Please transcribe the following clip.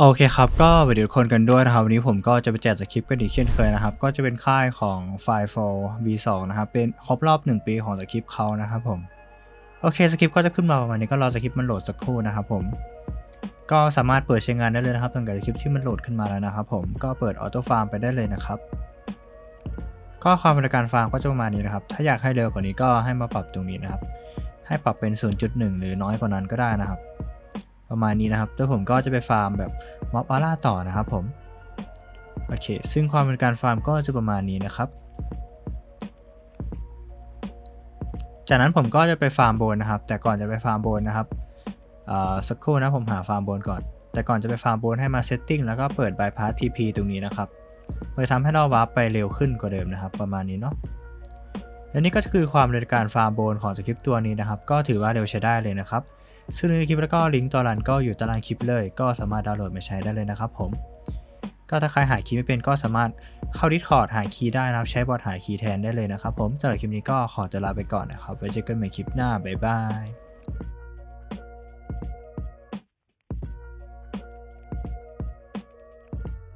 โอเคครับก็สวัสดีทุกคนกันด้วยนะครับ วันนี้ผมก็จะไปแจกสคริปต์กันอีกเช่นเคยนะครับ ก็จะเป็นค่ายของ f i 4 V2 นะครับเป็นครบรอบ 1 ปีของสคริปต์เขานะครับผมโอเคสคริปต์ก็จะขึ้นมาประมาณนี้ก็รอสคริปต์มันโหลดสักครู่นะครับผมก็สามารถเปิดใช้งานได้เลยนะครับตั้งแต่สคริปต์ที่มันโหลดขึ้นมาแล้วนะครับผมก็เปิดออโต้ฟาร์มไปได้เลยนะครับ ก็ความบริการฟาร์มก็จะประมาณนี้นะครับ ถ้าอยากให้เร็วกว่านี้ก็ให้มาปรับตรงนี้นะครับ ให้ปรับเป็น 0.1 หรือน้อยกว่านั้นก็ได้นะครับ ประมาณนี้นะครับแล้วผมก็จะไปฟาร์มแบบม็อบอาร่าต่อนะครับผม โอเค ซึ่งความเป็นการฟาร์มก็จะประมาณนี้นะครับ จากนั้นผมก็จะไปฟาร์มโบนนะครับ แต่ก่อนจะไปฟาร์มโบนนะครับสักครู่นะผมหาฟาร์มโบนก่อน แต่ก่อนจะไปฟาร์มโบนให้มาเซตติ้งแล้วก็เปิดบายพาส TP ตรงนี้นะครับมันจะทำให้เราวาร์ปไปเร็วขึ้นกว่าเดิมนะครับ ประมาณนี้เนาะและนี่ก็คือความเร็วในการฟาร์มโบนของสคริปต์ตัวนี้นะครับ ก็ถือว่าเร็วใช้ได้เลยนะครับ ซึ่งในคลิปแล้วก็ลิงก์ตัวรันก็อยู่ตารางคลิปเลย ก็สามารถดาวน์โหลดมาใช้ได้เลยนะครับผม ก็ถ้าใครหาคีย์ไม่เป็นก็สามารถเข้า Discord หาคีย์ได้นะครับใช้บอทหาคีย์แทนได้เลยนะครับผมสำหรับคลิปนี้ก็ขอจะลาไปก่อนนะครับไว้เจอกันใหม่คลิปหน้าบ๊ายบาย